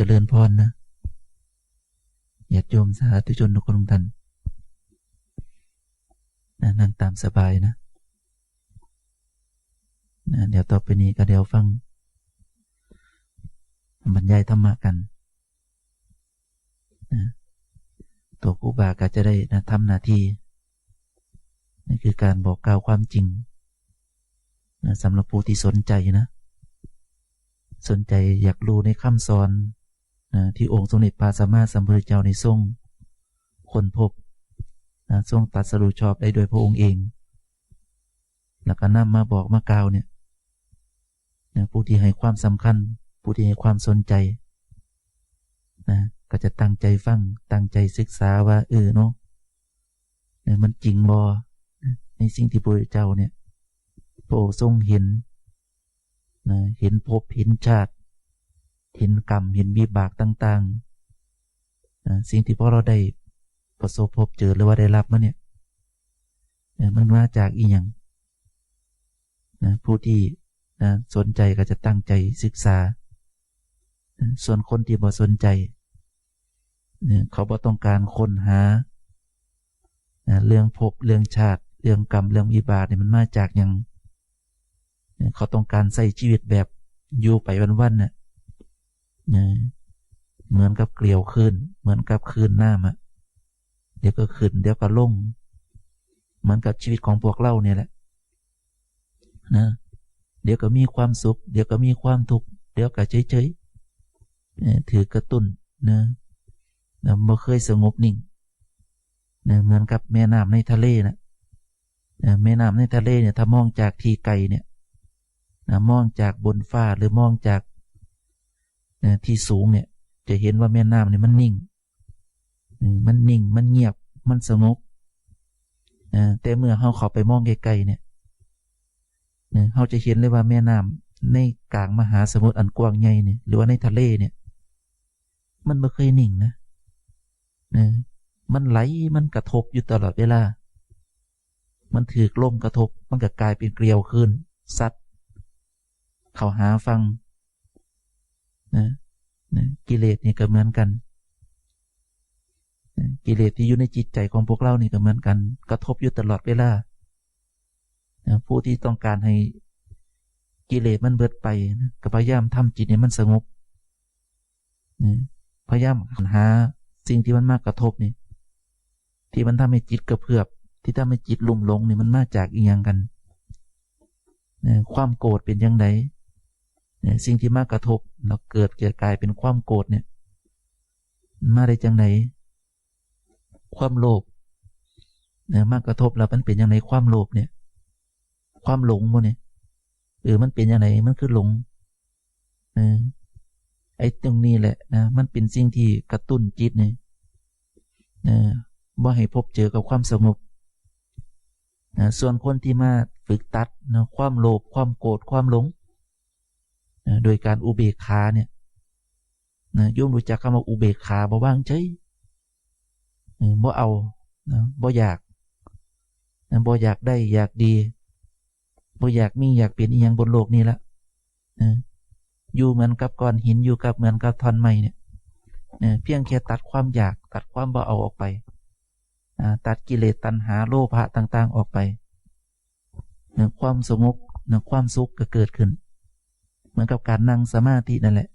เจริญพรนะญาติโยมสาธุชนทุกคนทุกท่านนะนั่งตามสบายนะนะเดี๋ยวต่อไปนี้ก็เดี๋ยวฟัง บรรยายธรรมะกันนะตัวครูบาก็จะได้นะทำหน้าที่นั่คือการบอกกล่าวความจริงนะสำหรับผู้ที่สนใจนะ สนใจอยากรู้ในคำสอน นะที่องค์สมเด็จพระสัมมาสัมพุทธเจ้าในทรงคนพบนะทรงตัดสรุปชอบได้โดยพระองค์เอง แล้วก็นำมาบอกมากล่าวเนี่ยนะผู้ที่ให้ความสำคัญ ผู้ที่ให้ความสนใจนะก็จะตั้งใจฟัง ตั้งใจศึกษาว่าเออเนาะนี่ยมันจริงบอในสิ่งที่พระเจ้าเนี่ยพระทรงเห็นนะเห็นภพเห็นชาติ เห็นกรรมเห็นวิบากต่างๆสิ่งที่พวกเราได้ประสบพบเจอหรือว่าได้รับมาเนี่ยมันมาจากอีหยังนะผู้ที่นะสนใจก็จะตั้งใจศึกษา ส่วนคนที่บ่สนใจเนี่ยเขาบ่ต้องการค้นหานะเรื่องภพเรื่องชาติ เรื่องกรรมเรื่องวิบากเนี่ยมันมาจากอย่างเขาต้องการใส่ชีวิตแบบอยู่ไปวันๆน่ะ เหมือนกับเกลียวขึ้น เหมือนกับคืนน้ำอะเดี๋ยวก็ขึ้น เดี๋ยวก็ลง เหมือนกับชีวิตของพวกเราเนี่ยแหละ นะ เดี๋ยวก็มีความสุข เดี๋ยวก็มีความทุกข์ เดี๋ยวก็เฉยๆถือกระตุ้นนะนะบ่เคยสงบนิ่งนะเหมือนกับแม่น้ำในทะเลนะนะแม่น้ำในทะเลเนี่ย ถ้ามองจากทีไกลเนี่ยนะมองจากบนฟ้าหรือมองจาก นะที่สูงเนี่ย จะเห็นว่าแม่น้ำเนี่ยมันนิ่ง มันนิ่ง มันเงียบ มันสงบนะแต่เมื่อเขาเข้าไปมองไกลๆเนี่ยเขาจะเห็นเลยว่าแม่น้ำในกลางมหาสมุทรอันกว้างใหญ่เนี่ย หรือว่าในทะเลเนี่ย มันไม่เคยนิ่งนะนะมันไหล มันกระทบอยู่ตลอดเวลา มันถือลมกระทบ มันก็กลายเป็นเกลียวขึ้นซัด เขาหาฟัง กิเลสเนี่ยก็เหมือนกัน กิเลสที่อยู่ในจิตใจของพวกเรานี่ก็เหมือนกัน กระทบอยู่ตลอดเวลาผู้ที่ต้องการให้กิเลสมันเบิดไปก็พยายามทำจิตให้มันสงบพยายามหาสิ่งที่มันมากกระทบนี่ที่มันทำให้จิตกระเพื่อมที่ทำให้จิตลุ่มหลงนี่มันมาจากอีกอย่างกันความโกรธเป็นยังไง สิ่งที่มากระทบเราเกิดเกิดกลายเป็นความโกรธเนี่ย มาได้จังไหน ความโลภเนี่ยมากกระทบแล้วมันเป็นยังไงความโลภเนี่ย ความหลงโมเนี่ยเออมันเป็นยังไงมันคือหลงเออไอ้ตรงนี้แหละนะมันเป็นสิ่งที่กระตุ้นจิตเนี่ยเออว่าให้พบเจอกับความสงบนะส่วนคนที่มาฝึกตัดนะความโลภความโกรธความหลง โดยการอุเบกขาเนี่ยนะโยมรู้จักคำว่าอุเบกขาบ่ว่างใช่บ่เอาบ่อยากบ่อยากได้อยากดีบ่อยากมีอยากเปลี่ยนอีหยังบนโลกนี้ละอยู่เหมือนกับก้อนหินอยู่กับเหมือนกับท่อนไม้เนี่ยเพียงแค่ตัดความอยากตัดความบ่เอาออกไปตัดกิเลสตัณหาโลภะต่าง ๆ ออกไปความสงบความสุขก็เกิดขึ้น มือนกับการนั่งสมาธินั่นแหละ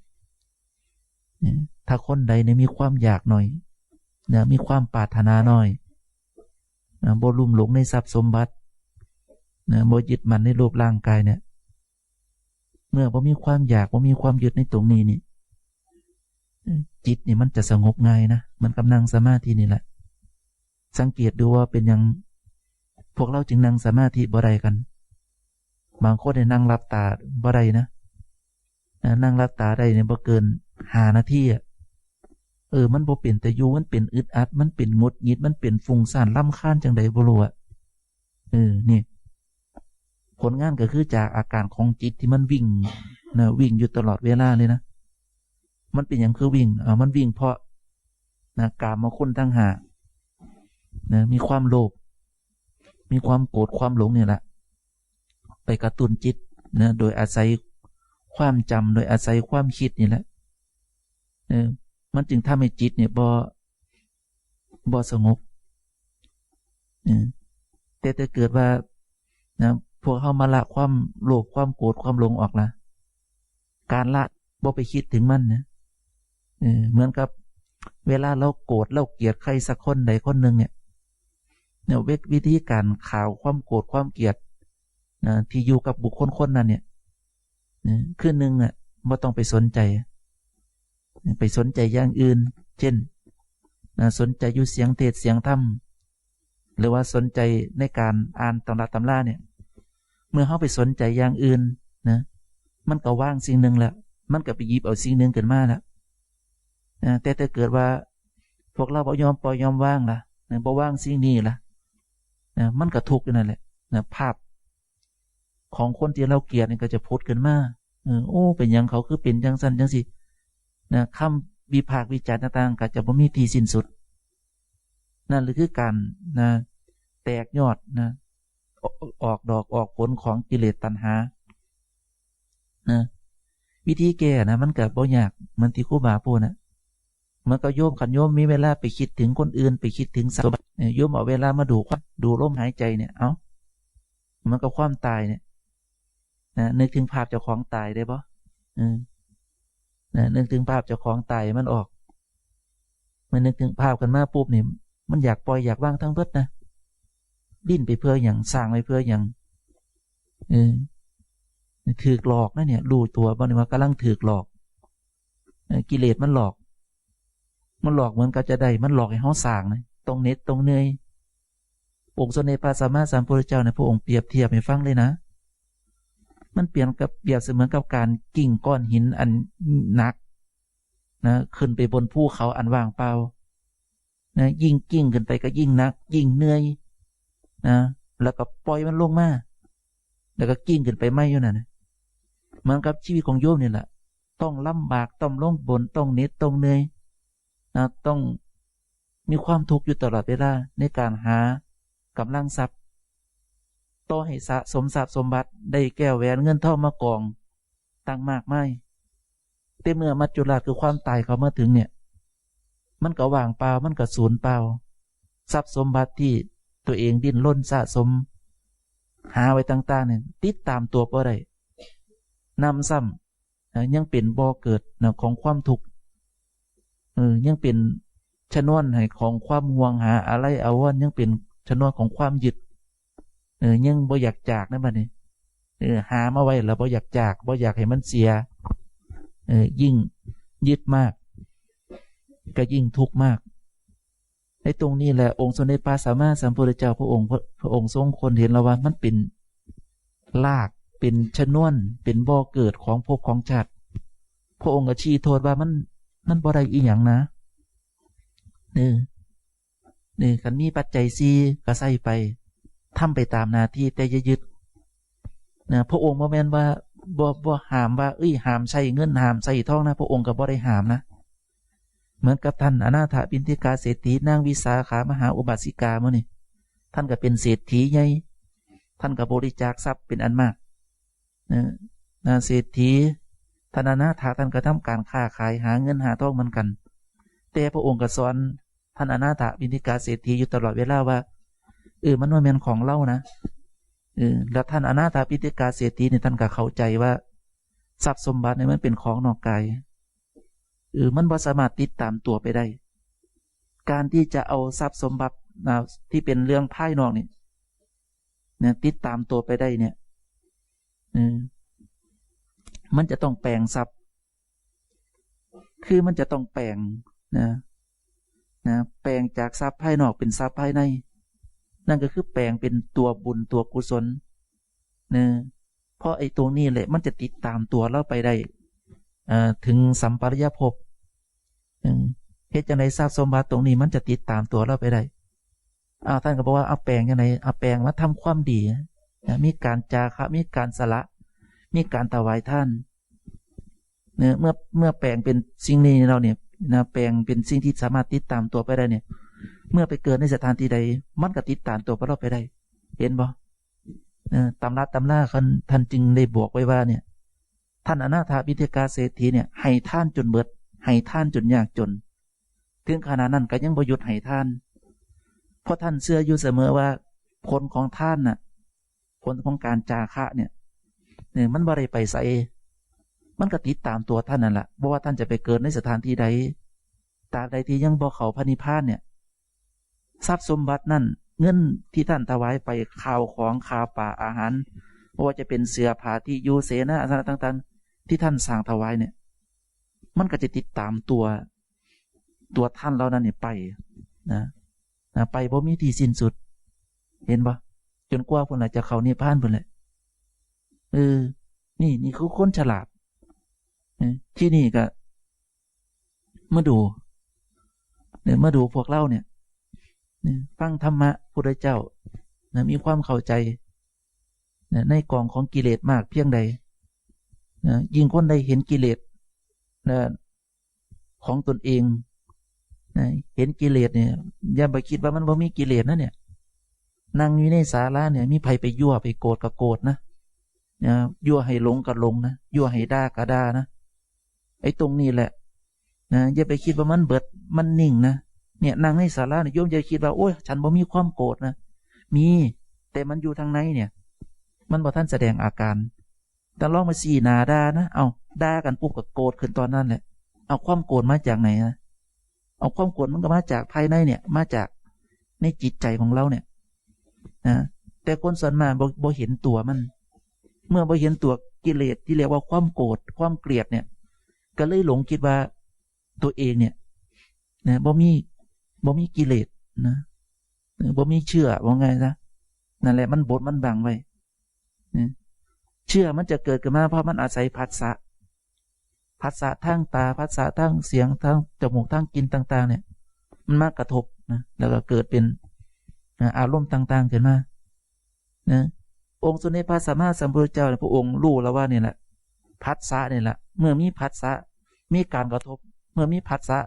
ถ้าคนใดเนี่ยมีความอยากหน่อยเนี่ยมีความปรารถนาหน่อยนะบ่ลุ่มหลงในทรัพย์สมบัตินะบ่ยึดมันในรูปร่างกายเนี่ย เมื่อบ่มีความอยากบ่มีความยึดในตรงนี้นี่จิตนี่มันจะสงบง่ายนะมันกำลังสมาธินี่แหละ สังเกตดูว่าเป็นยัง พวกเราจึงนั่งสมาธิบ่ได้กัน บางคนได้นั่งรับตาบ่ได้นะ นั่งรับตาได้เนี่ยบ่เกินหานาทีอะเออ มันบ่เป็นแต่ยูมันเป็นอึดอัด มันเป็นงดงิด มันเป็นฟุ้งซ่านล่ำค้านจังใดบ่รู้อะเออนี่ผลงานก็คือจากอาการของจิตที่มันวิ่งนะวิ่งอยู่ตลอดเวลาเลยนะ มันเป็นอย่างคือวิ่งอ่ามันวิ่งเพราะนะกามมาคุณตั้งหานะมีความโลภมีความโกรธความหลงเนี่ยแหละไปกระตุ้นจิตนะโดยอาศัย ความจำโดยอาศัยความคิดนี่แหละเออมันจึงทำให้จิตเนี่ยบ่บ่สงบเออแต่ถ้าเกิดว่านะพวกเขามาละความโลภความโกรธความหลงออกละการละบ่ไปคิดถึงมันนะเออเหมือนกับ เวลาเราโกรธเราเกลียดใครสักคนใดคนหนึ่งเนี่ยเนี่ยเวทวิธีการข่าวความโกรธความเกลียดนะที่อยู่กับบุคคลคนนั้นเนี่ย นะคือหนึ่งอะไม่ต้องไปสนใจ ไปสนใจอย่างอื่น เช่นนะสนใจอยู่เสียงเทศเสียงธรรมหรือว่าสนใจในการอ่านตำราตำราเนี่ย เมื่อเขาไปสนใจอย่างอื่นนะมันก็ว่างสิ่งหนึ่งแล้วมันก็ไปหยิบเอาสิ่งหนึ่งเกินมาแล้วนะแต่ถ้าเกิดว่า พวกเราบ่ยอมปล่อยยอมว่างล่ะนะบ่ว่างสิ่งนี้ล่ะนะมันก็ทุกข์อยู่นั่นแหละนะภาพ ของคนที่เราเกลียดนี่ก็จะพุดขึ้นมาเออโอ้ เป็นหยังเขาคือเป็นจังสันจังสินะคำวิพากวิจารณ์ต่างๆก็จะบ่มีที่สิ้นสุด นั่นหรือคือการนะ แตกยอดนะ ออกอกดอกออกผลของกิเลสตัณหา นะวิธีแก้นะมันกับบ่ยากมันที่ครูบาพูดนะมันก็โยมขันโยมมีเวลาไปคิดถึงคนอื่น ไปคิดถึงสมบัติเนี่ยโยมเอาเวลามาดูความดูลมหายใจเนี่ยเอ้ามันก็ความตายเนี่ย นะนึกถึงภาพเจ้าของตายได้ปะเออนะนึกถึงภาพเจ้าของตายมันออก มันนึกถึงภาพกันมาปุ๊บเนี่ยมันอยากปล่อยอยากว่างทั้งเบิดนะดิ้นไปเพื่ออย่างสร้างไปเพื่ออย่างเออถือหลอกนะเนี่ยรู้ตัวบ้างว่ากำลังถือหลอกกิเลสมันหลอก มันหลอกเหมือนกับจะได้มันหลอกให้เขาสร้างนะตรงเน็ตตรงเนยองค์สมเด็จพระสัมาสัมพุทธเจ้าในพระองค์เปรียบเทียบให้ฟังเลยนะ มันเปลี่ยนกับเปรียบเสมือนกับการกิ่งก้อนหินอันหนักนะขึ้นไปบนภูเขาอันว่างเปล่านะยิ่งกิ่งขึ้นไปก็ยิ่งหนัก ยิ่งเหนื่อยนะแล้วก็ปล่อยมันลงมาแล้วก็กิ่งขึ้นไปไม่อยู่นั่นนะเหมือนกับชีวิตของโยมนี่แหละต้องลำบากต้องลงบนต้องเน็ตต้องเหนื่อยนะต้องมีความทุกข์อยู่ตลอดเวลาในการหากำลังทรัพย์ ต่อให้สะสมทรัพย์สมบัติ ได้แก้วแหวนเงินทองมากองตั้งมากไม่แต่เมื่อมัจจุราชคือความตายเขามาถึงเนี่ย มันก็ว่างเปล่ามันก็สูญเปล่า ทรัพย์สมบัติที่ตัวเองดิ้นล้นสะสม หาไว้ต่างๆเนี่ยติดตามตัวบ่ได้นำซ้ำยังเป็นบ่อเกิดของความทุกข์ยังเป็นชนวนให้ของความห่วงหาอะไรเอาวันยังเป็นชนวนของความยึด เออยังบ่อยากจากนั่นบัดนี้เออหามาไว้แล้วบ่อยากจากบ่อยากให้มันเสีย เออยิ่งยึดมาก ก็ยิ่งทุกข์มากในตรงนี้แหละองค์สมเด็จพระสัมมาสัมพุทธเจ้าพระองค์พระองค์ทรงคนเห็นแล้วว่ามันเป็นลากเป็นชนวนเป็นบ่อเกิดของภพของชาติพระองค์ก็ชี้โทษว่ามันมันบ่ได้อีหยังนะเนี่ยเนี่ยกันมีปัจจัยซีก็ใส่ไป ทำไปตามหน้าที่แต่อย่ายึดนะพระองค์บ่แม่นว่าบ่บ่หามว่าเอ้ยหามใส่เงินหามใส่ทองนะ พระองค์ก็บ่ได้หามนะ เหมือนกับท่านอนาถบินทิกาเศรษฐีนางวิสาขามหาอุบาสิกามื่อนี่ท่านก็เป็นเศรษฐีใหญ่ท่านก็บริจาคทรัพย์เป็นอันมากนะนะเศรษฐีท่านอนาถาท่านก็ทำการค้าขายหาเงินหาทองเหมือนกัน แต่พระองค์ก็สอนท่านอนาถบินทิกาเศรษฐีอยู่ตลอดเวลาว่า เออมันว่าเป็นของเล่านะเออแล้วท่านอนาถบินิกาเศรษฐีเนี่ยท่านก็เข้าใจว่า ทรัพย์สมบัติเนี่ยมันเป็นของนอกกายเออมันบ่สามารถติดตามตัวไปได้ การที่จะเอาทรัพย์สมบัตินะที่เป็นเรื่องภายนอกเนี่ยเนี่ยติดตามตัวไปได้เนี่ยเออมันจะต้องแปลงทรัพย์ คือมันจะต้องแปลงนะนะแปลงจากทรัพย์ภายนอกเป็นทรัพย์ภายใน นั่นก็คือแปลงเป็นตัวบุญตัวกุศลเนะเพราะไอ้ตรงนี้แหละมันจะติดตามตัวเราไปได้ถึงสัมปริยภพเหตุจังไดทราบสมบัติตรงนี้มันจะติดตามตัวเราไปได้อาท่านก็บอกว่าเอาแปลงยังไงเอาแปลงมาทำความดีนะมีการจาคะมีการสละ มีการถวายท่านเนี่ยเมื่อเมื่อแปลงเป็นสิ่งนี้เราเนี่ยนะแปลงเป็นสิ่งที่สามารถติดตามตัวไปได้เนี่ย เมื่อไปเกิดในสถานที่ใด มันก็ติดตามตัวเราไปได้ เห็นบ่ตำราตำราคันท่านจึงได้บอกไว้ว่าเนี่ย ท่านอนาถาบิเทกาเศรษฐีเนี่ยให้ท่านจนเบิดให้ท่านจนยากจน ถึงขนาดนั้นก็ยังบ่หยุดให้ท่าน เพราะท่านเชื่ออยู่เสมอว่า ผลของท่านน่ะ ผลของการจาคะเนี่ยเนี่ยมันบ่ได้ไปใส่มันก็ติดตามตัวท่านนั่นแหละบ่ว่าท่านจะไปเกิดในสถานที่ใดตราบใดที่ยังบ่เขาพระนิพพานเนี่ย ทรัพย์สมบัตินั่นเงินที่ท่านถวายไปข่าวของข่าวป่าอาหารเพราะว่าจะเป็นเสือผ้าที่ยูเสนาอาสนะต่างๆ ที่ท่านสั่งถวายเนี่ย มันก็จะติดตามตัวตัวท่านเรานั้นเนี่ยไปนะนะไปบ่มีที่สิ้นสุด เห็นปะจนกว่าคนอาจจะเขานิพพานเพิ่นเลยเออ นี่นี่คือคนฉลาดที่นี่ก็มาดูเนี่ยมาดูพวกเราเนี่ยเนี่ย ฟังธรรมะพุทธเจ้านะมีความเข้าใจนะในกองของกิเลสมากเพียงใดนะยิ่งคนใดเห็นกิเลสนะของตนเองนะเห็นกิเลสเนี่ยอย่าไปคิดว่ามันบ่มีกิเลสนะเนี่ยนั่งอยู่ในศาลาเนี่ย มีไผไปยั่วไปโกรธก็โกรธนะนะยั่วให้หลงก็หลงนะยั่วให้ด่าก็ด่านะไอ้ตรงนี้แหละนะอย่าไปคิดว่ามันเบิดมันนิ่งนะ เนี่ยนั่งในศาลาเนี่ยโยมจะคิดว่าโอ้ยฉันบ่มีความโกรธนะมี แต่มันอยู่ทางในเนี่ย มันบอกท่านแสดงอาการ แต่ลองมาสีหนาดานะเอาด่ากันปุ๊บก็โกรธขึ้นตอนนั้นแหละ เอาความโกรธมาจากไหนนะเอาความโกรธมันก็มาจากภายในเนี่ย มาจากในจิตใจของเราเนี่ยนะแต่คนส่วนมากบ่บ่เห็นตัวมัน เมื่อบ่เห็นตัวกิเลสที่เรียกว่าความโกรธความเกลียดเนี่ย ก็เลยหลงคิดว่าตัวเองเนี่ยนะบ่มี บ่มีกิเลสนะบ่มีเชื่อว่าไงนะนั่นแหละมันบดมันบังไว้เชื่อมันจะเกิดขึ้นมา เพราะมันอาศัยผัสสะผัสสะทางตาผัสสะทางเสียงทางจมูกทางกินต่าง ๆ เนี่ย มันมากระทบนะแล้วก็เกิดเป็นอารมณ์ต่างๆขึ้นมานะองค์สุเนพระสัมมาสัมพุทธเจ้าเนี่ยพระองค์รู้แล้วว่าเนี่ยแหละผัสสะเนี่ยแหละเมื่อมีผัสสะมีการกระทบ เมื่อมีผัสสะ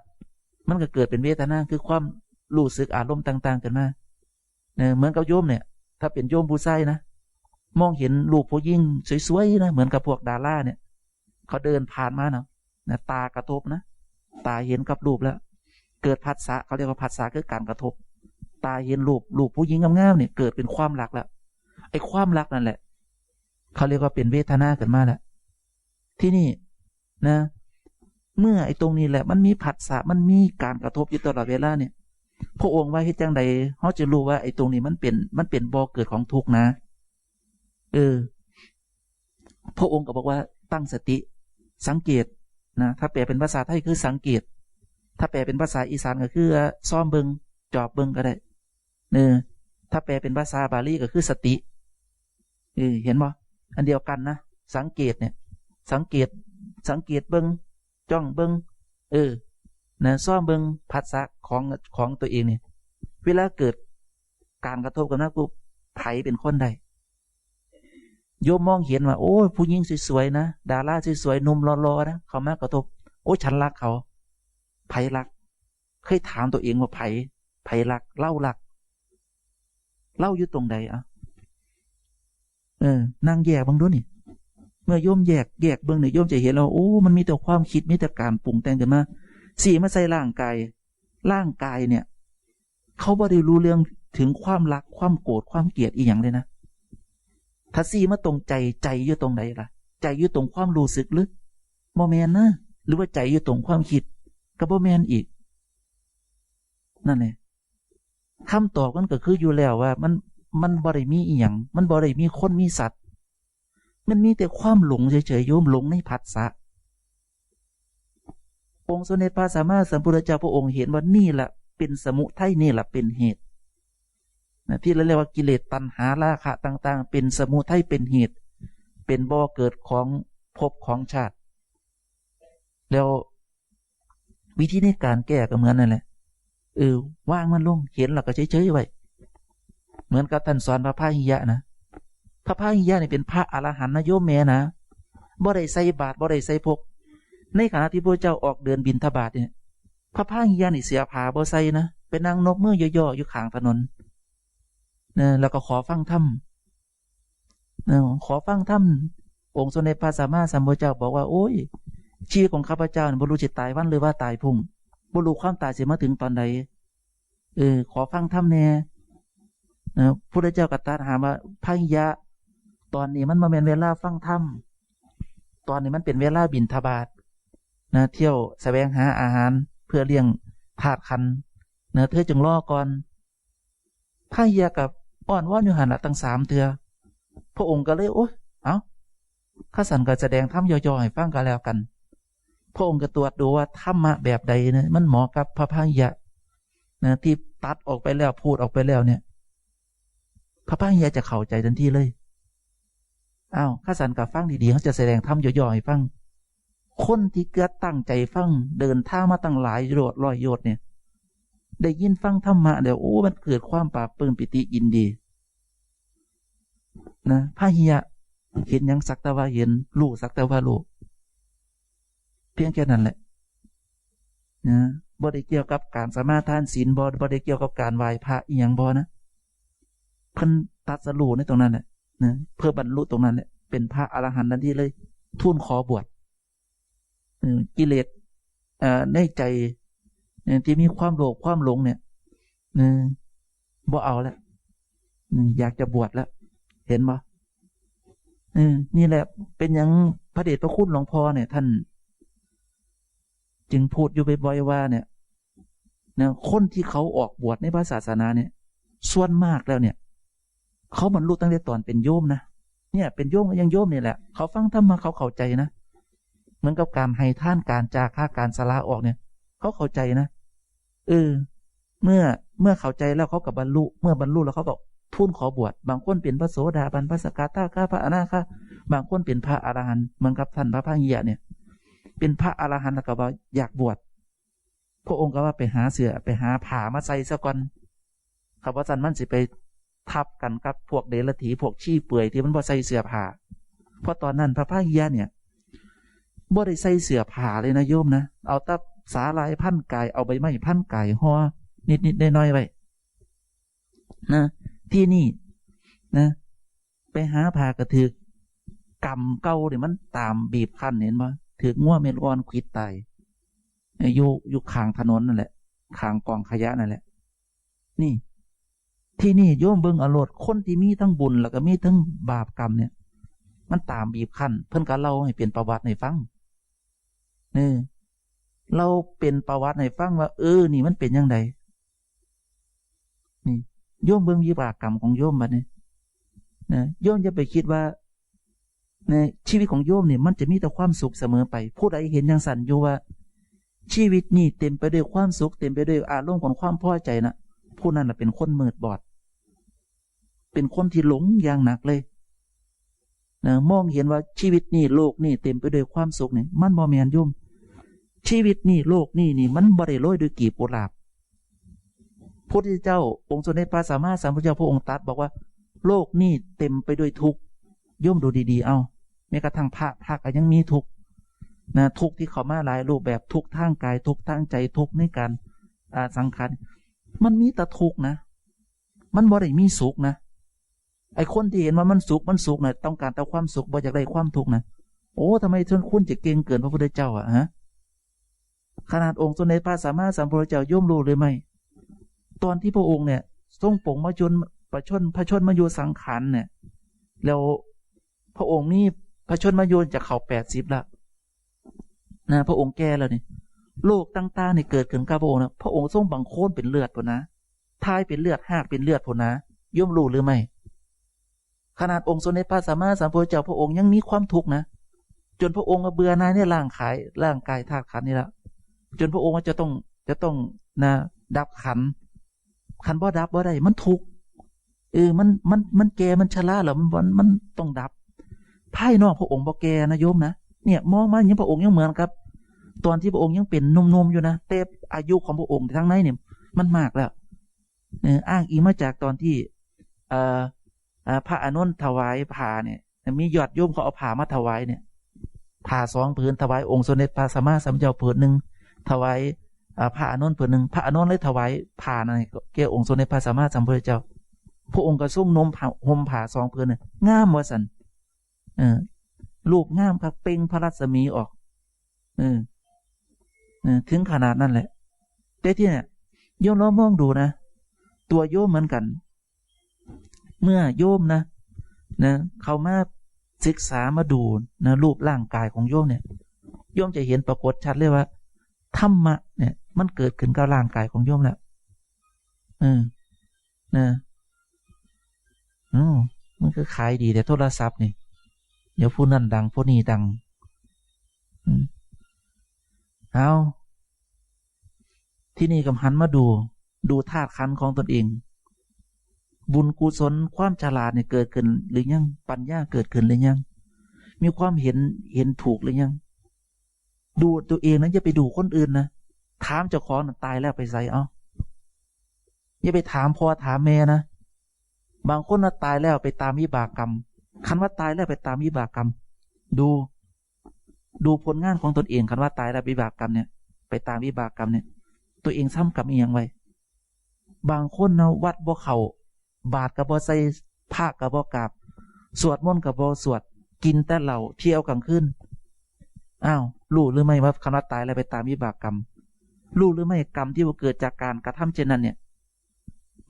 มันก็เกิดเป็นเวทนาคือความรู้สึกอารมณ์ต่าง ๆ กันมาเนี่ยเหมือนกับโยมเนี่ย ถ้าเป็นโยมผู้ใส่นะมองเห็นรูปผู้ยิ่งสวยๆนะเหมือนกับพวกดาราเนี่ยเขาเดินผ่านมาเนาะนะตากระทบนะ ตาเห็นกับรูปแล้ว เกิดผัสสะเขาเรียกว่าผัสสะคือการกระทบ ตาเห็นรูปรูปผู้หญิงงามๆเนี่ยเกิดเป็นความรักแล้วไอ้ความรักนั่นแหละเขาเรียกว่าเป็นเวทนากันมาแล้วที่นี่นะ เมื่อไอ้ตรงนี้แหละ มันมีผัสสะมันมีการกระทบอยู่ตลอดเวลาเนี่ย พระองค์ว่าเหตุจังใดเขาจะรู้ว่าไอ้ตรงนี้มันเป็นมันเป็นบ่อเกิดของทุกข์นะ เออ พระองค์ก็บอกว่าตั้งสติ สังเกตนะถ้าแปลเป็นภาษาไทยคือสังเกต ถ้าแปลเป็นภาษาอีสานก็คือซ่อมเบิงจอบเบิงก็ได้เออถ้าแปลเป็นภาษาบาลีก็คือสติเออเห็นบ่อันเดียวกันนะสังเกตเนี่ย สังเกตสังเกตเบิง จ้องเบิงเออนะซ่อมเบิงผัสสะของของตัวเองเนี่ยเวลาเกิดการกระทบกันนะปุ๊บไผเป็นคนใดโยมมองเห็นว่า โอ้ยผู้หญิงสวยๆนะดาราสวยๆหนุ่มรอๆนะเขามากระทบ โอ้ยฉันรักเขาไผรัก เคยถามตัวเองว่าไผไผรัก เล่ารัก เล่าอยู่ตรงใดอะเออนั่งแยกบางด้วยนี่ เมื่อโยมแยกแยกเบื้องเนี่ยโยมจะเห็นเราโอ้ มันมีแต่ความคิดมีแต่การปรุงแต่งกันมาสี่มาใส่ร่างกาย ร่างกายเนี่ย เขาบ่ได้รู้เรื่องถึงความรักความโกรธความเกลียดอีกอย่างเลยนะถ้าสี่มาตรงใจใจอยู่ตรงไหนล่ะ ใจอยู่ตรงความรู้สึกหรือโมแมนนะหรือว่าใจอยู่ตรงความคิดกับโมแมนอีก นั่นแหละคำตอบมันก็คืออยู่แล้วว่า มันมันบ่ได้มีอีหยังมันบ่ได้มีคนมีสัตว มันมีแต่ความหลงเฉยๆโยมหลงในผัสสะองค์สมเด็จพระสัมมาสัมพุทธเจ้าพระองค์เห็นว่านี่แหละเป็นสมุทัยนี่แหละเป็นเหตุนะที่เราเรียกว่ากิเลสตัณหาราคะต่าง ๆ เป็นสมุทัยเป็นเหตุ เป็นบ่อเกิดของภพของชาติ แล้ววิธีในการแก้ก็เหมือนนั่นแหละเออว่างมันลงเห็นแล้วก็เฉยๆไว้เหมือนกับท่านสอนพระพาหิยะนะ พระพาหิยะนี่เป็นพระอรหันต์นะโยมแม่นะบ่ได้ใส่บาตรบ่ได้ใส่พก ในขณะที่พระเจ้าออกเดินบินทบาทเนี่ยพระพาหิยะนี่เสียผ้าบ่ใส่นะเป็นนางนกเมื่อย่อๆอยู่ข้างถนนนะแล้วก็ขอฟังธรรมนะขอฟังธรรมองค์สมเด็จพระสัมมาสัมพุทธเจ้าบอกว่าโอ้ยชีวิตของข้าพเจ้าเนี่ยบรู้จิตตายวันหรือว่าตายพุ่งบรู้ความตายเสียมาถึงตอนใดเออ ขอฟังธรรมแน่นะพระเจ้ากตรัสถามว่าพายยะ ตอนนี้มันมาเป็นเวลาฟังธรรมตอนนี้มันเป็นเวลาบินทบาทนะเที่ยวแสวงหาอาหารเพื่อเลี้ยงถาดคันเนะเธอจึงรอก่อนพายยกับป้อนว่อนอยู่หันละตั้งสามเถือพระองค์ก็เลยโอ้ยเอาข้าสันก็แสดงธรรมย่อๆให้ฟังกันแล้วกัน พระองค์ก็ตรวจดูว่าธรรมะแบบใดนะมันเหมาะกับพระพายะนะที่ตัดออกไปแล้วพูดออกไปแล้วเนี่ย พระพายะจะเข้าใจทันทีเลย อ้าวข้าสันกับฟังดีๆเขาจะแสดงธรรมย่อๆให้ฟัง คนที่เกิดตั้งใจฟัง เดินท่ามาตั้งหลายโยดลอยโยดเนี่ย ได้ยินฟังธรรมะเดี๋ยวโอ้มันเกิดความปราบปลื้มปิติยินดี นะพระเฮียเห็นยังสักแต่ว่าเห็นรู้สักแต่ว่ารู้เพียงแค่นั้นแหละนะบ่ได้เกี่ยวกับการสมาทานศีลบ่บ่ได้เกี่ยวกับการไหว้พระอีหยังบ่นะเพิ่นตัดสรู้ในตรงนั้นแหละ นะเพื่อบรรลุตรงนั้นแหละเป็นพระอรหันต์ทันที่เลย ทุ่นขอบวชกิเลสในใจที่มีความโลภความหลงเนี่ยบ่เอาแล้วอยากจะบวชแล้ว เห็นบ่นี่แหละ เป็นอย่างพระเดชพระคุณหลวงพ่อเนี่ย ท่าน จึงพูดอยู่บ่อยๆว่าเนี่ยนะคนที่เขาออกบวชในพระศาสนาเนี่ย ส่วนมากแล้วเนี่ย เขาบรรลุตั้งแต่ตอนเป็นโยมนะเนี่ยเป็นโยมก็ยังโยมนี่แหละ เขาฟังธรรมะเขาเข้าใจนะเหมือนกับการให้ท่านการจาค่าการสละออกเนี่ย เขาเข้าใจนะเออเมื่อเมื่อเข้าใจแล้วเขากับบรรลุ เมื่อบรรลุแล้วเขาก็ทุนขอบวชบางคนเป็นพระโสดาบันพระสกทาข้าพระอนาคาบางคนเป็นพระอรหันต์เหมือนกับท่านพระพังเยียเนี่ย เป็นพระอรหันต์แล้วก็ว่าอยากบวชพระองค์ก็ว่าไปหาเสือไปหาผ้ามาใส่ซะก่อนข้าพเจ้ามันสิไป ทับกันกับพวกเดรัจฉีพวกชี้เปื่อยที่มันบ่ใส่เสือผ้าเพราะตอนนั้นพระพังเยียเนี่ยบ่ได้ใส่เสือผ้าเลยนะโยมนะเอาตับสาลายพันกายเอาใบไม้พันกายห่อนิดนิดน้อยๆไว้นะที่นี่นะ ไปหาพากระถือกำเก้าเนี่ยมันตามบีบคั้นเห็นบ่ถือง่วเมลอนควิดตายอยู่อยู่ขางถนนนั่นแหละขางกองขยะนั่นแหละ นี่ ที่นี่โยมเบิงอรรถคนที่มีทั้งบุญแล้วก็มีทั้งบาปกรรมเนี่ย มันตามบีบคั้นเพิ่นก็เล่าให้เป็นประวัติให้ฟังเนี่ยเราเป็นประวัติให้ฟังว่า เออ นี่มันเป็นยังไงนี่โยมเบิ่งวิบากกรรมของโยมบัดนี้นะโยมจะไปคิดว่าในชีวิตของโยมเนี่ยมันจะมีแต่ความสุขเสมอไป ผู้ใดเห็นอย่างสันอยู่ว่า ชีวิตนี่เต็มไปด้วยความสุข เต็มไปด้วยอารมณ์ของความพอใจนะผู้นั้นเป็นคนมืดบอด เป็นคนที่หลงอย่างหนักเลยนะมองเห็นว่าชีวิตนี่โลกนี่เต็มไปด้วยความสุขเนี่ยมันบ่แมนโยมชีวิตนี่โลกนี่นี่มันบริโรยด้วยกีบกุหลาบพระพุทธเจ้า องค์สมเด็จพระสัมมาสัมพุทธเจ้าพระองค์ตรัสบอกว่า โลกนี่เต็มไปด้วยทุกข์ย่อมดูดีๆ เอาแม้กระทั่งพระพระก็ยังมีทุกข์นะทุกข์ที่เขามาหลายรูปแบบทุกข์ทางกายทุกข์ทางใจทุกข์ในการสังขารมันมีแต่ทุกข์นะ มันบ่ได้มีสุขนะ ไอ้คนที่เห็นว่ามันสุขมันสุขนะต้องการแต่ความสุขบ่อยากได้ความทุกข์นะโอ้ทำไมท่านคุณจะเก่งเกินพระพุทธเจ้าอะฮะขนาดองค์สมเด็จพระสัมมาสัมพุทธเจ้าย่อมรู้เลยไหมตอนที่พระองค์เนี่ย ทรงปงมาจนประชนพระชนมายุสังขารเนี่ย แล้วพระองค์นี่พระชนมายุจะเข่าแปดสิบละนะพระองค์แก่แล้วนี่โลกต่างๆเนี่ยเกิดขึ้นกับพระองค์นะพระองค์ทรงบังโคนเป็นเลือดพนะท้ายเป็นเลือดหากเป็นเลือดพนะย่อมรู้หรือไม่ ขนาดองค์สมเด็จพระสัมมาสัมพุทธเจ้าพระองค์ยังมีความทุกข์นะ จนพระองค์เบื่อนายเนี่ยร่างกายร่างกายธาตุขันนี่ละจนพระองค์จะต้องจะต้องนะดับขัน ขันบ่ดับบ่ได้ มันทุกเออมันมันมันแก่มันชราแล้วมันมันต้องดับไพ่นอกพระองค์บ่แก่นะโยมนะเนี่ยมองมาอย่างพระองค์ยังเหมือนครับตอนที่พระองค์ยังเป็นนมๆอยู่นะเต่อายุของพระองค์ทั้งในเนี่ย มันมากแล้วเนี่ยอ้างอิงมาจากตอนที่ เอ่อ พระอนุนถวายผ่าเนี่ย มียอดโยมเขาเอาผ่ามาถวายเนี่ยผ่าสองผืนถวายองค์สมเด็จพระสัมมาสัมพุทธเจ้าผืนหนึ่งถวายพระอนุนผืนหนึ่งพระอนุนเลยถวายผ่าในเกี่ยวองค์สมเด็จพระสัมมาสัมพุทธเจ้าพระองค์ก็ส่งนมห่มผ่าสองผืนเนี่ยงามวสันเออรูปงามครับเป่งพระรัศมีออกเออเออถึงขนาดนั้นแหละแต่ที่เนี่ยโยมลองมองดูนะ ตัวโยมเหมือนกัน เมื่อโยมนะนะเขามาศึกษามาดูนะรูปร่างกายของโยมเนี่ยโยมจะเห็นปรากฏชัดเลยว่าธรรมะเนี่ย มันเกิดขึ้นกับร่างกายของโยมแล้วเออนะอ๋อมันก็ขายดีแต่โทรศัพท์นี่เดี๋ยวผู้นั่นดังผู้นี้ดังอืมเอาที่นี่กำหันมาดู ดูธาตุขันของตนเอง บุญกุศลความฉลาดเนี่ยเกิดขึ้นหรือยัง ปัญญาเกิดขึ้นหรือยัง มีความเห็นเห็นถูกหรือยัง ดูตัวเองนั้นอย่าไปดูคนอื่นนะถามเจ้าของนะตายแล้วไปใส่เอาอย่าไปถามพ่อถามแม่นะบางคนน่ะตายแล้วไปตามวิบากกรรม คันว่าตายแล้วไปตามวิบากกรรม ดู ดูผลงานของตนเองคันว่าตายแล้ววิบากกรรมเนี่ย ไปตามวิบากกรรมเนี่ย ตัวเองซ้ำกับอียงไว้บางคนนะวัดบ่เขา บาทกับบ่ใส่ผ้ากับบ่กราบสวดมนต์กับบ่สวด กินแต่เหล้าเที่ยวกลางคืนอ้าวรู้หรือไม่ว่าคำว่าตายแล้วไปตามวิบากกรรมรู้หรือไม่กรรมที่ว่าเกิดจากการกระทำเช่นนั้นเนี่ย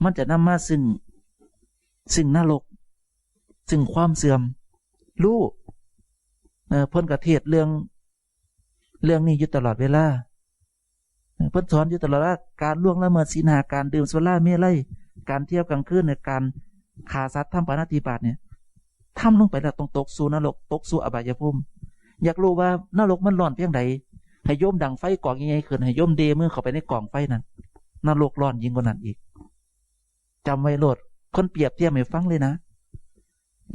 มันจะนำมาซึ่งซึ่งนรกซึ่งความเสื่อมรู้เออเพิ่นกระเทศเรื่อง เรื่องนี้อยู่ตลอดเวลาเออเพิ่นสอนอยู่ตลอดว่าการล่วงละเมิดศีลหาการดื่มสุราเมลัย การเที่ยวกลางคืนในการฆ่าสัตว์ทำปาณาติบาตเนี่ยทำลงไปแล้วต้องตกสู่นรกตกสู่อบายภูมิอยากรู้ว่านรกมันร้อนเพียงใดให้โยมดังไฟกองยังไงขึ้นให้โยมเดมือเข้าไปในกองไฟนั้นนรกร้อนยิ่งกว่านั้นอีกจำไว้โลดคนเปรียบเทียบให้ฟังเลยนะ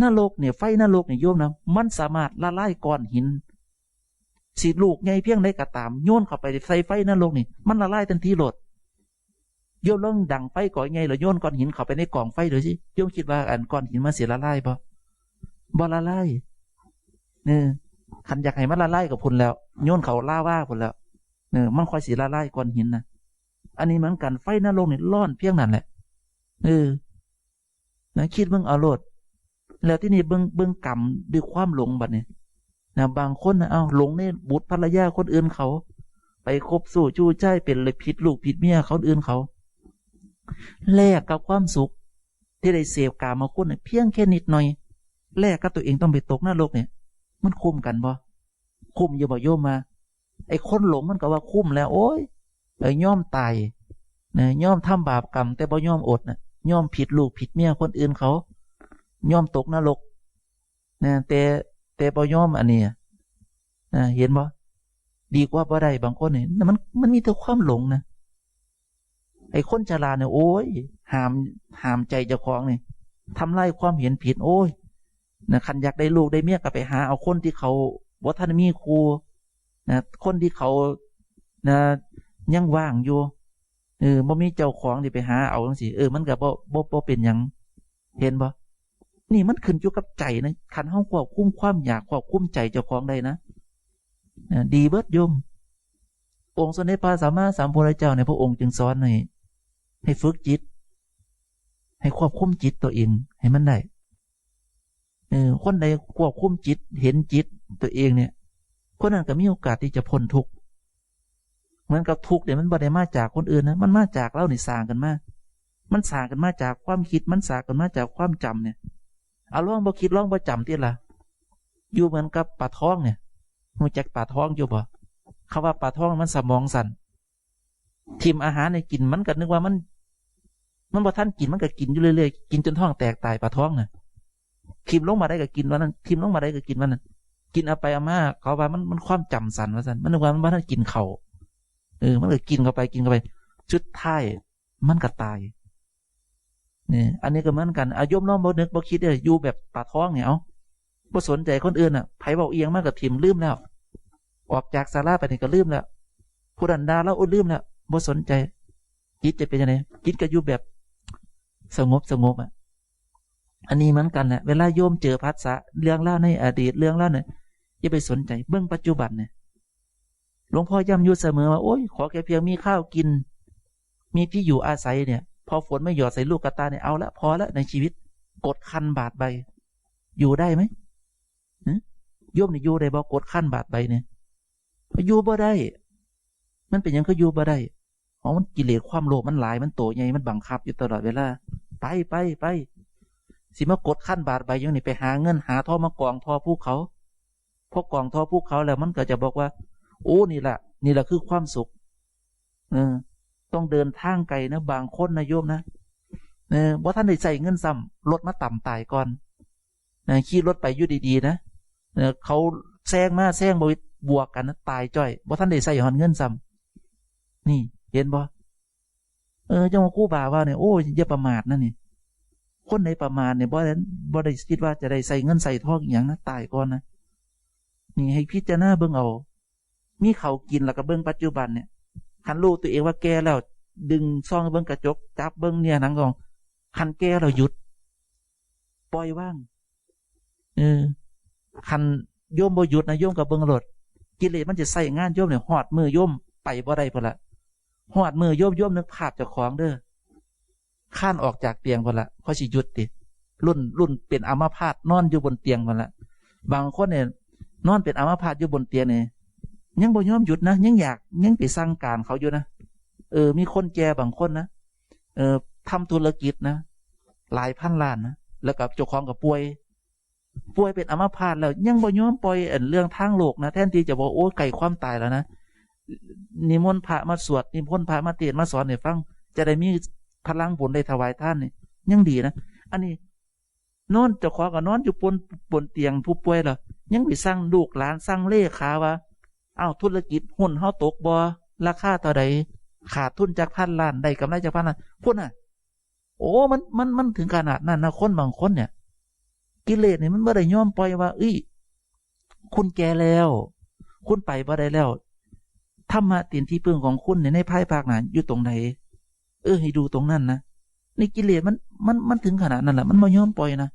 นรกเนี่ยไฟนรกเนี่ยโยมนะมันสามารถละลายก้อนหินสีลูกไงเพียงใดก็ตามโยนเข้าไปใส่ไฟนรกนี่มันละลายทันทีโหลด โยมลองดังไฟก่อนไงหรือโยนก้อนหินเข้าไปในกองไฟดูสิโยมคิดว่าอันก้อนหินมันเสียละลายบ่บ่ละลายเนี่ยขันอยากให้มันละลายกับพุ่นแล้ว โยนเขาล่าว่าพุ่นแล้วเนี่ยมันคอยสีละลายก้อนหินนะอันนี้เหมือนกันไฟนรกนี่ร้อนเพียงนั้นแหละเออนะคิดเบิ่งเอาโลดแล้วที่นี่เบิ่งเบิ่งกรรมด้วยความหลงบัดเนี่ยนะบางคนนะเอาหลงในบุตรภรรยาคนอื่นเขา ไปคบสู่จู้ใจเป็นเลยผิดลูกผิดเมียเขาอื่นเขา แลกกับความสุข ที่ได้เสพกามาคุณเนี่ยเพียงแค่นิดหน่อย แลกกับตัวเองต้องไปตกนรกเนี่ย มันคุ้มกันบ่คุ้มอยู่บ่โยมมาไอ้คนหลงมันก็ว่าคุ้มแล้ว โอ้ยเอ้ย่อมตายนะย่อมทำบาปกรรม แต่บ่ย่อมอดนะย่อมผิดลูกผิดเมียคนอื่นเขาย่อมตกนรกนะแต่แต่บ่ย่อมอันนี้นะเห็นบ่ดีกว่าบ่ได้บางคนเนี่ยมันมันมีแต่ความหลงนะ ไอ้คนฉลาเนี่ยโอ้ยหามหามใจเจ้าของเนี่ยทำลายความเห็นผิดโอ้ยนะคันอยากได้ลูกได้เมียก็ไปหา เอาคนที่เขาวัฒนมีครูนะคนที่เขานะยังว่างอยู่เออบ่มีเจ้าของที่ไปหาเอาจังสิเออมันก็บ่บ่บ่เป็นหยังเห็นบ่นี่มันขึ้นอยู่กับใจนะคันเฮาควบคุมความอยากควบคุมใจเจ้าของได้นะนะดีเบิดยม องค์สมเด็จพระสัมมาสัมพุทธเจ้าในพระองค์จึงสอนให้ ให้ฝึกจิต ให้ควบคุมจิตตัวเอง ให้มันได้เออคนใดควบคุมจิต เห็นจิตตัวเองเนี่ย คนนั้นก็มีโอกาสที่จะพ้นทุกข์เหมือนกับทุกข์เนี่ยมันบ่ได้มาจากคนอื่นนะมันมาจากเราเนี่สร้างกันมามันสร้างกันมาจากความคิดมันสร้างกันมาจากความจำเนี่ยเอาล่องบ่คิดล่องบ่จำที่ละอยู่เหมือนกับปลาท้องเนี่ยรู้จักปลาท้องอยู่บ่เขาว่าปลาท้องมันสมองสั่นทิมอาหารในกินมันก็นึกว่ามัน มันบ่ท่านกินมันก็กินอยู่เรื่อยๆกินจนท้องแตกตายปลาท้องน่ะทิมลงมาได้ก็กินวันนั้นทิมลงมาได้ก็กินวันนั้น กินเอาไปเอามาเขาว่ามันมันความจำสั่นว่าสั่นมันนึกว่ามันบ่ท่านกินเขาเออ มันก็กินเข้าไปกินเข้าไปชุดท้ายมันก็ตายเนี่ยอันนี้ก็เหมือนกันอายมน้องบ่นึกบ่คิดเลยอยู่แบบปลาท้องเนี่ยเอาบ่สนใจคนอื่นอะไผบอกเอียงมากกับทิมลืมแล้ว ออกจากศาลาไปนี่ก็ลืมแล้วผู้ดันดาแล้วอุลืมแล้วบ่สนใจจิตจะเป็นยังไงจิตก็อยู่แบบ สงบสงบอะ อันนี้เหมือนกันแหละเวลาโยมเจอพัสสะเรื่องเล่าในอดีตเรื่องเล่าเนี่ยอย่าไปสนใจเบื้องปัจจุบันเนี่ยหลวงพ่อย้ำอยู่เสมอว่าโอ้ยขอแค่เพียงมีข้าวกิน มีที่อยู่อาศัยเนี่ย พอฝนไม่หยอดใส่ลูกกระตาเนี่ยเอาละพอละในชีวิต กดคันบาดใบ อยู่ได้ไหมโยมเนี่ยอยู่ได้บอกกดขั้นบาดใบเนี่ยอยู่บ่ได้ มันเป็นยังก็อยู่บ่ได้ เพราะมันกิเลสความโลภมันหลายมันโตใหญ่มันบังคับอยู่ตลอดเวลา ไปไปไปสิมากดขั้นบาทใบยังนี่ไปหาเงินหาท่อมากองท่อภูเขาพอกองท่อภูเขาแล้วมันก็จะบอกว่า โอ้นี่แหละนี่แหละคือความสุข เออ ต้องเดินทางไกลนะ บางคนนะโยมนะเออว่าท่านได้ใส่เงินซ้ำรถมาต่ำตายก่อนนะขี่รถไปอยู่ดีๆนะเออเขาแซงมาแซงบวิบวกกันนะตายจ้อยว่าท่านได้ใส่หอนเงินซ้ำนี่ เห็นบ่เออจังหวะกู้บ่าว่าเนี่ยโอ้ยอย่าประมาทนะนี่คนในประมาทเนี่ยบ่ได้บ่ได้คิดว่าจะได้ใส่เงินใส่ทองอย่างนะตายก่อนนะนี่ให้พิจารณาเบิ่งเอา มีเขากินแล้วก็เบิ่งปัจจุบันเนี่ยคันรู้ตัวเองว่าแก่แล้ว ดึงซ่องเบิ่งกระจก จับเบิ่งเนี่ยหนังกองคันแก่เราหยุด ปล่อยว่างเออคันโยมบ่หยุดนะโยมกับเบิ่งรถกิเลสมันจะใส่งานโยมเนี่ยหอดมือโยมไปบ่ได้พอละ หอดมือโยมโยมนึกภาพเจ้าของเด้อข้านออกจากเตียงพอละเพราะสิหยุดติรุ่นรุ่นเป็นอัมาพาตนอนอยู่บนเตียงพอละบางคนเนี่ยนอนเป็นอัมาพาตอยู่บนเตียงเนี่ยยังบ่ยอมหยุดนะยังอยากยังไปสั่งการเขาอยู่นะเออ มีคนแก่บางคนนะเออทำธุรกิจนะหลายพันล้านนะแล้วกับเจ้าของกับป่วย ป่วยเป็นอัมาพาตแล้ว ยังบ่ยอมปล่อยอันเรื่องทางโลกนะแทนที่จะบอกโอ้ไก่ความตายแล้วนะ นิมนต์พระมาสวดนิมนต์พระมาเทศน์มาสอนให้ฟัง จะได้มีพลังบุญได้ถวายท่านนี่ยังดีนะอันนี้นอนจ้าของก็นอนอยู่บนบนเตียงผู้ป่วยเหรอยังไปสร้างลูกหลานสร้างเลขาว่าอ้าวธุรกิจหุ้นเฮาตกบ่ราคาเท่าใดขาดทุนจากพันล้านได้กำไรจากพันล้านพุ่นอะ โอ้มันมันมันถึงขนาดนั้นนะคนบางคนเนี่ย กิเลสเนี่ยมันไม่ได้ยอมปล่อยว่าเอ้คุณแก่แล้ว คุณไปบ่ได้แล้ว ธรรมะตินที่พึ่งของคุณเนี่ยในภายภาคหนาอยู่ตรงไหนเออให้ดูตรงนั้นนะในกิเลสมันมันมันถึงขนาดนั้นแหละมันไม่ยอมปล่อยนะ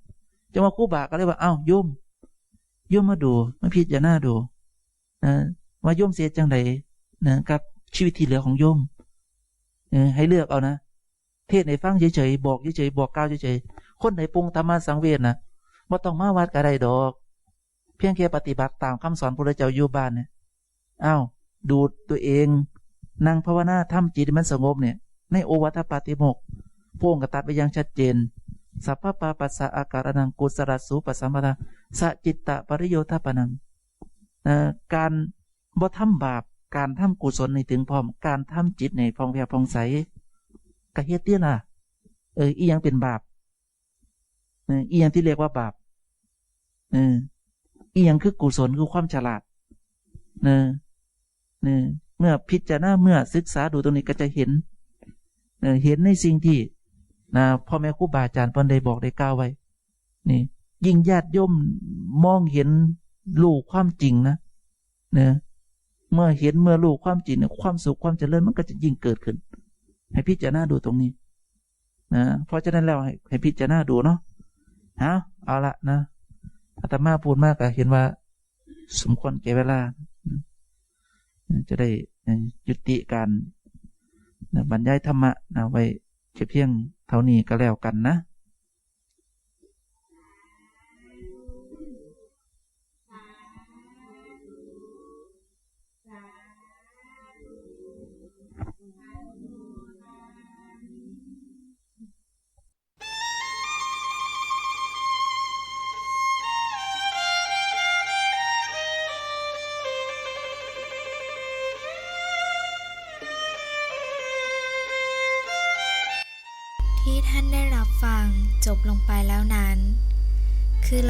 จะมาคู่บาก็เลยว่าอ้าวโยมโยมมาดูมาพิจารณาดูนะว่าโยมเสียจังไดนะกับชีวิตที่เหลือของโยมเออให้เลือกเอานะเทศในฟังเฉยๆบอกเฉยๆบอกกล่าวเฉยๆคนไหนปรุงธรรมะสังเวชนะว่าต้องมาวัดก็ไดดอก เพียงแค่ปฏิบัติตามคำสอนพระเจ้าอยู่บ้านเนี่ยอ้าว ดูตัวเอง นั่งภาวนาทำจิตมันสงบเนี่ย ในโอวัตปาติโมกพวงกตัดไปอยังชัดเจน สัพพปาปัสสะอาการนังกุศลสูปสัมปทาสะจิตตะปริโยทปนังการบ่ทำบาป การทำกุศลในถึงพร้อม การทำจิตในพองแผ่พองใสกะเฮ็ดเตี้ยล่ะ เอออียังเป็นบาปเอออียังที่เรียกว่าบาปเอออียังคือกุศลคือความฉลาดเนอ เนอเมื่อพิจารณาเมื่อศึกษาดูตรงนี้ก็จะเห็นเออเห็นในสิ่งที่นะพ่อแม่ครูบาอาจารย์เพิ่นได้บอกได้กล่าวไว้ นี่ ยิ่งญาติโยมมองเห็นลูกความจริงนะเนะเมื่อเห็นเมื่อลูกความจริงความสุขความเจริญมันก็จะยิ่งเกิดขึ้น ให้พิจารณาดูตรงนี้นะเพราะฉะนั้นแล้วให้ให้พิจารณาดูเนาะฮะเอาละนะอาตมาพูดมากก็เห็นว่า สมควรแก่เวลา จะได้ยุติการบรรยายธรรมะนะไว้แค่เพียงเท่านี้ก็แล้วกันนะ ลงไปแล้วนั้น คือ